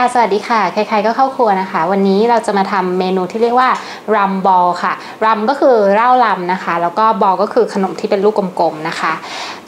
ค่ะ สวัสดีค่ะ ใครๆก็เข้าครัวนะคะ วันนี้เราจะมาทำเมนูที่เรียกว่ารัมบอลค่ะ รัมก็คือเหล้ารัมนะคะ แล้วก็บอลก็คือขนมที่เป็นลูกกลมๆนะคะ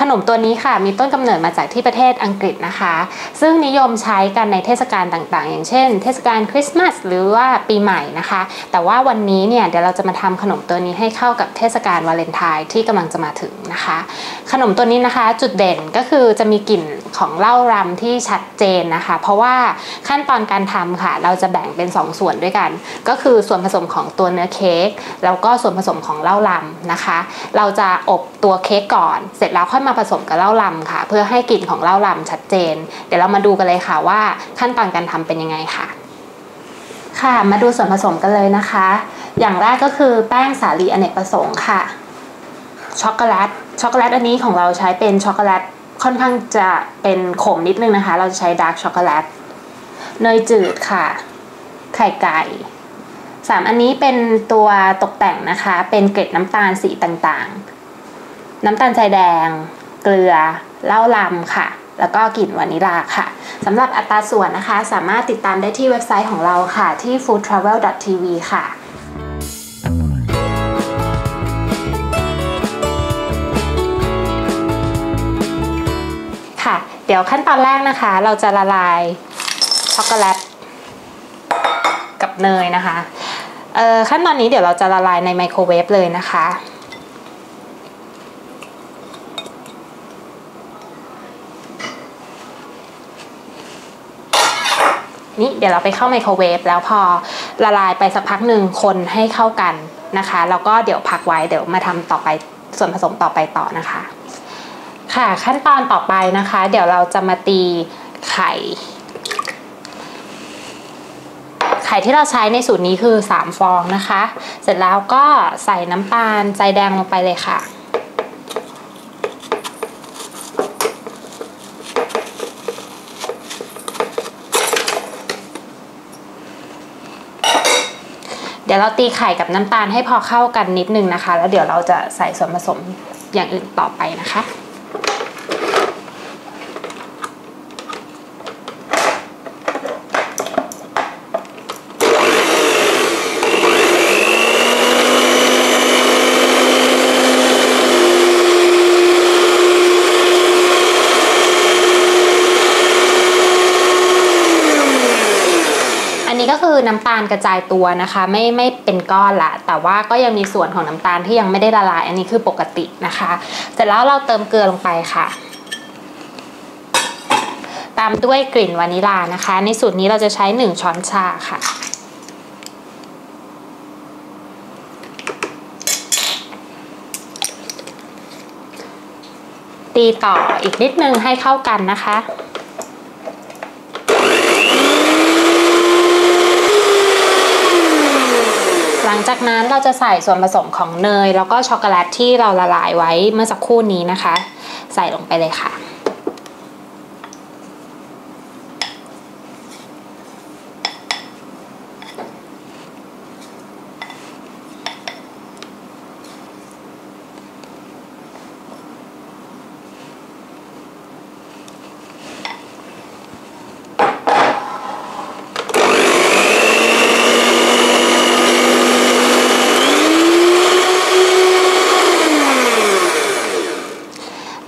ขนมตัวนี้ค่ะ มีต้นกำเนิดมาจากที่ประเทศอังกฤษนะคะ ซึ่งนิยมใช้กันในเทศกาลต่างๆ อย่างเช่น เทศกาลคริสต์มาสหรือว่าปีใหม่นะคะ แต่ว่าวันนี้เนี่ยเดี๋ยวเราจะมาทำขนมตัวนี้ให้เข้ากับเทศกาลวาเลนไทน์ที่กำลังจะมาถึงนะคะ ขนมตัวนี้นะคะ จุดเด่นก็คือจะมีกลิ่น ของเหล้ารำที่ชัดเจนนะคะ เพราะว่าขั้นตอนการทำค่ะ เราจะแบ่งเป็น 2 ส่วนด้วยกัน ก็คือส่วนผสมของตัวเนื้อเค้กแล้วก็ส่วนผสมของเหล้ารำนะคะ เราจะอบตัวเค้กก่อน เสร็จแล้วค่อยมาผสมกับเหล้ารำค่ะ เพื่อให้กลิ่นของเหล้ารำชัดเจน เดี๋ยวเรามาดูกันเลยค่ะว่าขั้นตอนการทำเป็นยังไงค่ะค่ะ มาดูส่วนผสมกันเลยนะคะ อย่างแรกก็คือแป้งสาลีอเนกประสงค์ค่ะ ช็อกโกแลต ช็อกโกแลตอันนี้ของเราใช้เป็นช็อกโกแลต ค่อนข้างจะเป็นขมนิดนึงนะคะ เราจะใช้ดาร์กช็อกโกแลตเนยจืดค่ะ ไข่ไก่สามอันนี้เป็นตัวตกแต่งนะคะ เป็นเกล็ดน้ำตาลสีต่างๆ น้ำตาลทรายแดง เกลือเหล้าลำค่ะ แล้วก็กลิ่นวานิลาค่ะสำหรับอัตราส่วนนะคะ สามารถติดตามได้ที่เว็บไซต์ของเราค่ะ ที่ foodtravel.tv ค่ะ เดี๋ยวขั้นตอนแรกนะคะ เราจะละลายช็อกโกแลตกับเนยนะคะเอ่อขั้นตอนนี้เดี๋ยวเราจะละลายในไมโครเวฟเลยนะคะ นี่เดี๋ยวเราไปเข้าไมโครเวฟแล้วพอละลายไปสักพักหนึ่งคนให้เข้ากันนะคะ แล้วก็เดี๋ยวพักไว้เดี๋ยวมาทำต่อไปส่วนผสมต่อไปต่อนะคะ ค่ะขั้นตอนต่อไปนะคะ เดี๋ยวเราจะมาตีไข่ ไข่ที่เราใช้ในสูตรนี้คือ 3 ฟองนะคะ เสร็จแล้วก็ใส่น้ำตาลใจแดงลงไปเลยค่ะเดี๋ยวเราตีไข่กับน้ำตาลให้พอเข้ากันนิดนึงนะคะ แล้วเดี๋ยวเราจะใส่ส่วนผสมอย่างอื่นต่อไปนะคะ อันนี้ก็คือน้ำตาลกระจายตัวนะคะ ไม่ไม่เป็นก้อนละแต่ว่าก็ยังมีส่วนของน้ำตาลที่ยังไม่ได้ละลาย อันนี้คือปกตินะคะ เสร็จแล้วเราเติมเกลือลงไปค่ะ ตามด้วยกลิ่นวานิลานะคะ ในสูตรนี้เราจะใช้ 1 ช้อนชาค่ะตีต่ออีกนิดนึงให้เข้ากันนะคะ หลังจากนั้นเราจะใส่ส่วนผสมของเนย แล้วก็ช็อกโกแลตที่เราละลายไว้เมื่อสักครู่นี้นะคะ ใส่ลงไปเลยค่ะ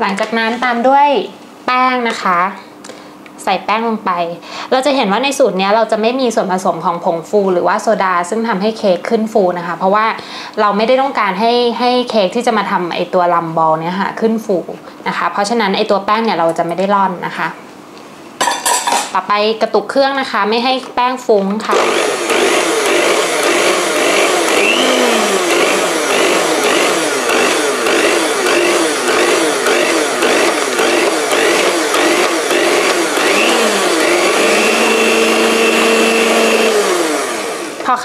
ลังจากนั้นตามด้วยแป้งนะคะ ใส่แป้งลงไป เราจะเห็นว่าในสูตรนี้เราจะไม่มีส่วนผสมของผงฟูหรือว่าโซดา ซึ่งทำให้เค้กขึ้นฟูนะคะ เพราะว่าเราไม่ได้ต้องการให้ให้เค้กที่จะมาทำไอตัวลัมบอลเนี่ยค่ะขึ้นฟูนะคะ เพราะฉะนั้นไอตัวแป้งเนี่ยเราจะไม่ได้ร่อนนะคะ ต่อไปกระตุกเครื่องนะคะ ไม่ให้แป้งฟุ้งค่ะ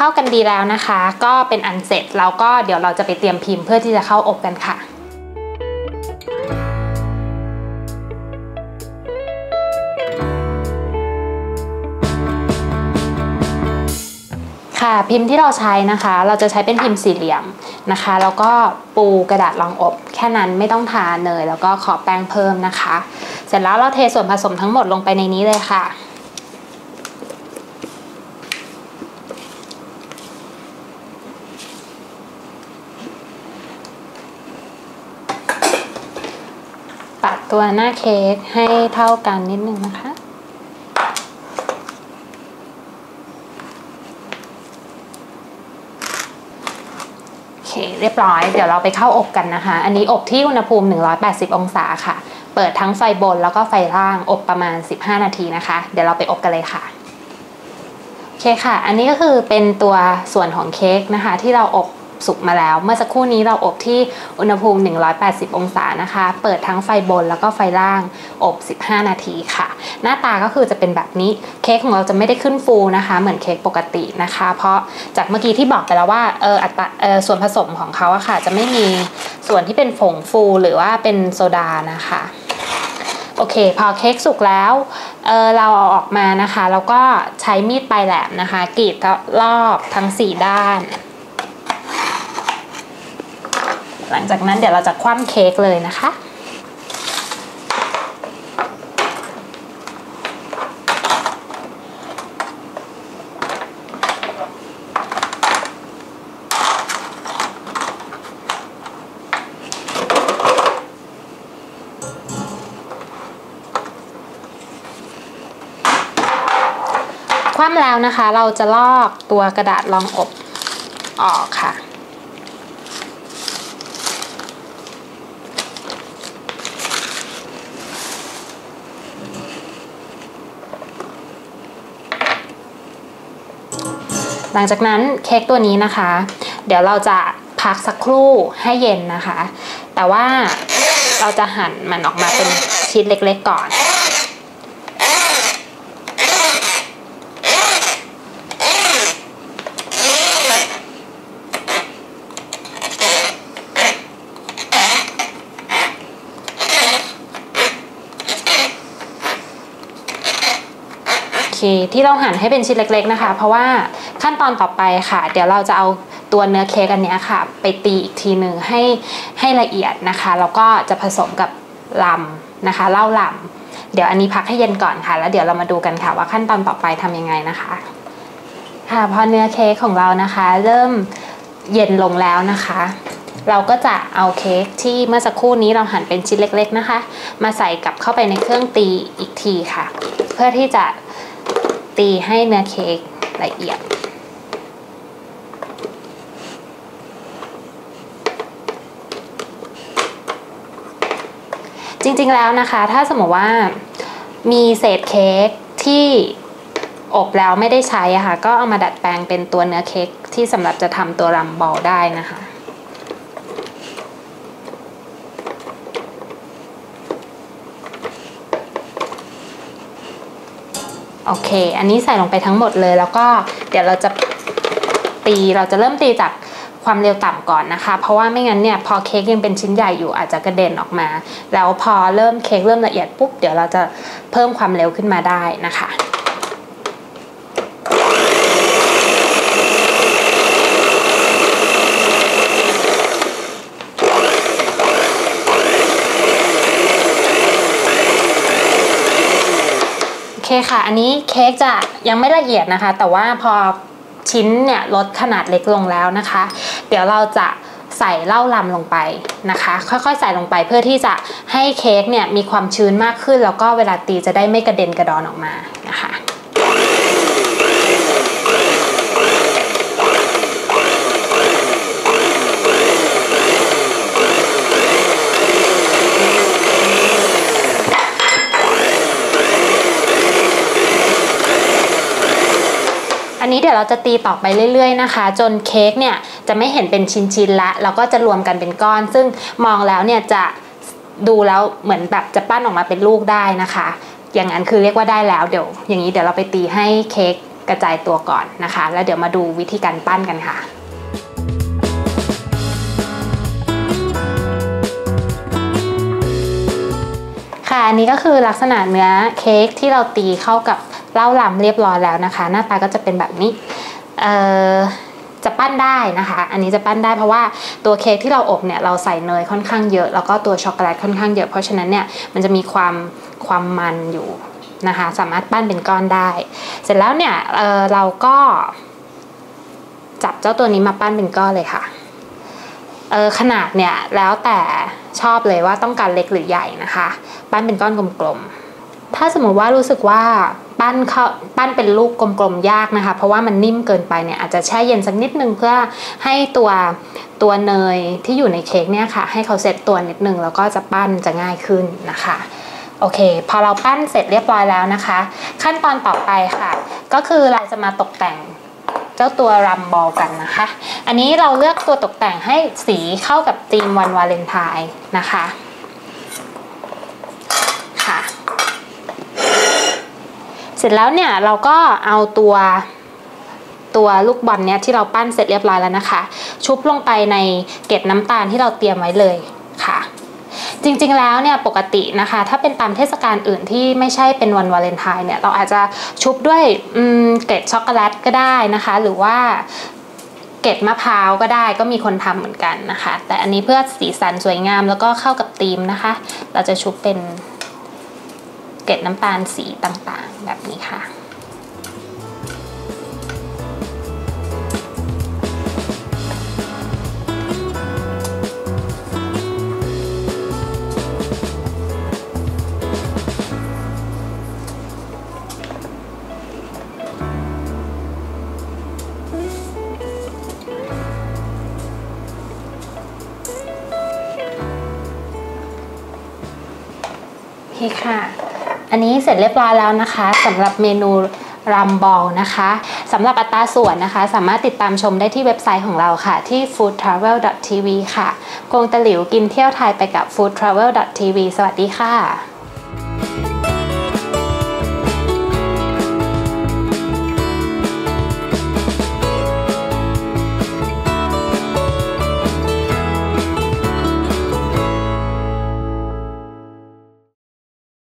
เข้ากันดีแล้วนะคะ ก็เป็นอันเสร็จแล้วก็เดี๋ยวเราจะไปเตรียมพิมพ์เพื่อที่จะเข้าอบกันค่ะค่ะพิมพ์ที่เราใช้นะคะ เราจะใช้เป็นพิมพ์สี่เหลี่ยมนะคะ แล้วก็ปูกระดาษรองอบ แค่นั้นไม่ต้องทาเนยแล้วก็ขอแป้งเพิ่มนะคะ เสร็จแล้วเราเทส่วนผสมทั้งหมดลงไปในนี้เลยค่ะ ตัวหน้าเค้กให้เท่ากันนิดนึงนะคะโอเคเรียบร้อย เดี๋ยวเราไปเข้าอบกันนะคะ อันนี้อบที่อุณหภูมิ 180 องศาค่ะ เปิดทั้งไฟบนแล้วก็ไฟล่างอบประมาณ 15 นาทีนะคะ เดี๋ยวเราไปอบกันเลยค่ะโอเคค่ะ อันนี้ก็คือเป็นตัวส่วนของเค้กนะคะ ที่เราอบ สุกมาแล้ว เมื่อสักครู่นี้เราอบที่อุณหภูมิ 180 องศานะคะ เปิดทั้งไฟบนแล้วก็ไฟล่างอบ 15 นาทีค่ะ หน้าตาก็คือจะเป็นแบบนี้เค้กของเราจะไม่ได้ขึ้นฟูนะคะ เหมือนเค้กปกตินะคะ เพราะจากเมื่อกี้ที่บอกไปแล้วว่าเอออัตราเออส่วนผสมของเขาอะค่ะ จะไม่มีส่วนที่เป็นผงฟูหรือว่าเป็นโซดานะคะโอเค พอเค้กสุกแล้วเเราเอาออกมานะคะ แล้วก็ใช้มีดปลายแหลมนะคะกรีดรอบทั้ง 4 ด้าน หลังจากนั้นเดี๋ยวเราจะคว่ำเค้กเลยนะคะคว่ำแล้วนะคะ เราจะลอกตัวกระดาษรองอบออกค่ะ หลังจากนั้นเค้กตัวนี้นะคะ เดี๋ยวเราจะพักสักครู่ให้เย็นนะคะ แต่ว่าเราจะหั่นมันออกมาเป็นชิ้นเล็กๆก่อน คที่เราหั่นให้เป็นชิ้นเล็กๆนะคะ เพราะว่าขั้นตอนต่อไปค่ะ เดี๋ยวเราจะเอาตัวเนื้อเค้กอันนี้ค่ะ ไปตีอีกทีหนึ่งให้ให้ละเอียดนะคะ แล้วก็จะผสมกับลำนะคะเหล้าลำเดี๋ยวอันนี้พักให้เย็นก่อนค่ะ แล้วเดี๋ยวเรามาดูกันค่ะว่าขั้นตอนต่อไปทำยังไงนะคะ ค่ะพอเนื้อเค้กของเรานะคะ เริ่มเย็นลงแล้วนะคะเราก็จะเอาเค้กที่เมื่อสักครู่นี้เราหั่นเป็นชิ้นเล็ก ๆนะคะ มาใส่กลับเข้าไปในเครื่องตีอีกทีค่ะ เพื่อที่จะ ตีให้เนื้อเค้กละเอียด จริงๆแล้วนะคะ ถ้าสมมติว่ามีเศษเค้กที่อบแล้วไม่ได้ใช้อะค่ะ ก็เอามาดัดแปลงเป็นตัวเนื้อเค้กที่สำหรับจะทำตัวรัมบอลได้นะคะ อเค อันนี้ใส่ลงไปทั้งหมดเลย แล้วก็เดี๋ยวเราจะตีเราจะเริ่มตีจากความเร็วต่ำก่อนนะคะ เพราะว่าไม่งั้นเนี่ยพอเค้กยังเป็นชิ้นใหญ่อยู่อาจจะกระเด็นออกมา แล้วพอเริ่มเค้กเริ่มละเอียดปุ๊บเดี๋ยวเราจะเพิ่มความเร็วขึ้นมาได้นะคะ คค่ะ อันนี้เค้กจะยังไม่ละเอียดนะคะ แต่ว่าพอชิ้นเนี่ยลดขนาดเล็กลงแล้วนะคะ เดี๋ยวเราจะใส่เหล้าลำลงไปนะคะ ค่อยๆ ใส่ลงไปเพื่อที่จะให้เค้กเนี่ยมีความชื้นมากขึ้น แล้วก็เวลาตีจะได้ไม่กระเด็นกระดอนออกมานะคะ อันนี้เดี๋ยวเราจะตีต่อไปเรื่อย ๆนะคะ จนเค้กเนี่ยจะไม่เห็นเป็นชิ้นๆละแล้วก็จะรวมกันเป็นก้อน ซึ่งมองแล้วเนี่ยจะดูแล้วเหมือนแบบจะปั้นออกมาเป็นลูกได้นะคะ อย่างนั้นคือเรียกว่าได้แล้วเดี๋ยว อย่างนี้เดี๋ยวเราไปตีให้เค้กกระจายตัวก่อนนะคะ แล้วเดี๋ยวมาดูวิธีการปั้นกันค่ะค่ะอันนี้ก็คือลักษณะเนื้อเค้กที่เราตีเข้ากับ เล้าลำเรียบร้อยแล้วนะคะ หน้าตาก็จะเป็นแบบนี้เอ่อจะปั้นได้นะคะ อันนี้จะปั้นได้เพราะว่าตัวเค้กที่เราอบเนี่ยเราใส่เนยค่อนข้างเยอะ แล้วก็ตัวช็อกโกแลตค่อนข้างเยอะ เพราะฉะนั้นเนี่ยมันจะมีความความมันอยู่นะคะ สามารถปั้นเป็นก้อนได้ เสร็จแล้วเนี่ยเออเราก็จับเจ้าตัวนี้มาปั้นเป็นก้อนเลยค่ะเออขนาดเนี่ยแล้วแต่ชอบเลยว่าต้องการเล็กหรือใหญ่นะคะ ปั้นเป็นก้อนกลมๆ ถ้าสมมติว่ารู้สึกว่าปั้นเขาปั้นเป็นลูกกลมๆยากนะคะ เพราะว่ามันนิ่มเกินไปเนี่ยอาจจะแช่เย็นสักนิดนึงเพื่อให้ตัวตัวเนยที่อยู่ในเค้กเนี่ยค่ะ ให้เขาเซ็ตตัวนิดนึงแล้วก็จะปั้นจะง่ายขึ้นนะคะโอเค พอเราปั้นเสร็จเรียบร้อยแล้วนะคะ ขั้นตอนต่อไปค่ะ ก็คือเราจะมาตกแต่งเจ้าตัวรัมบอลกันนะคะ อันนี้เราเลือกตัวตกแต่งให้สีเข้ากับธีมวันวาเลนไทน์นะคะค่ะ สร็จแล้วเนี่ยเราก็เอาตัวตัวลูกบอลเนี้ยที่เราปั้นเสร็จเรียบร้อยแล้วนะคะ ชุบลงไปในเกล็ดน้ำตาลที่เราเตรียมไว้เลยค่ะ จริงๆแล้วเนี่ยปกตินะคะ ถ้าเป็นตามเทศกาลอื่นที่ไม่ใช่เป็นวันวาเลนไทน์เนี่ยเราอาจจะชุบด้วยเกล็ดช็อกโกแลตก็ได้นะคะ หรือว่าเกล็ดมะพร้าวก็ได้ก็มีคนทำเหมือนกันนะคะ แต่อันนี้เพื่อสีสันสวยงามแล้วก็เข้ากับธีมนะคะ เราจะชุบเป็น เกล็ดน้ำตาลสีต่างๆ แบบนี้ค่ะ โอเคค่ะ อันนี้เสร็จเรียบร้อยแล้วนะคะสำหรับเมนูรัมบอลนะคะสำหรับอัตราส่วนนะคะ สามารถติดตามชมได้ที่เว็บไซต์ของเราค่ะ ที่ foodtravel.tv ค่ะกงตะหลิวกินเที่ยวไทยไปกับ foodtravel.tv สวัสดีค่ะ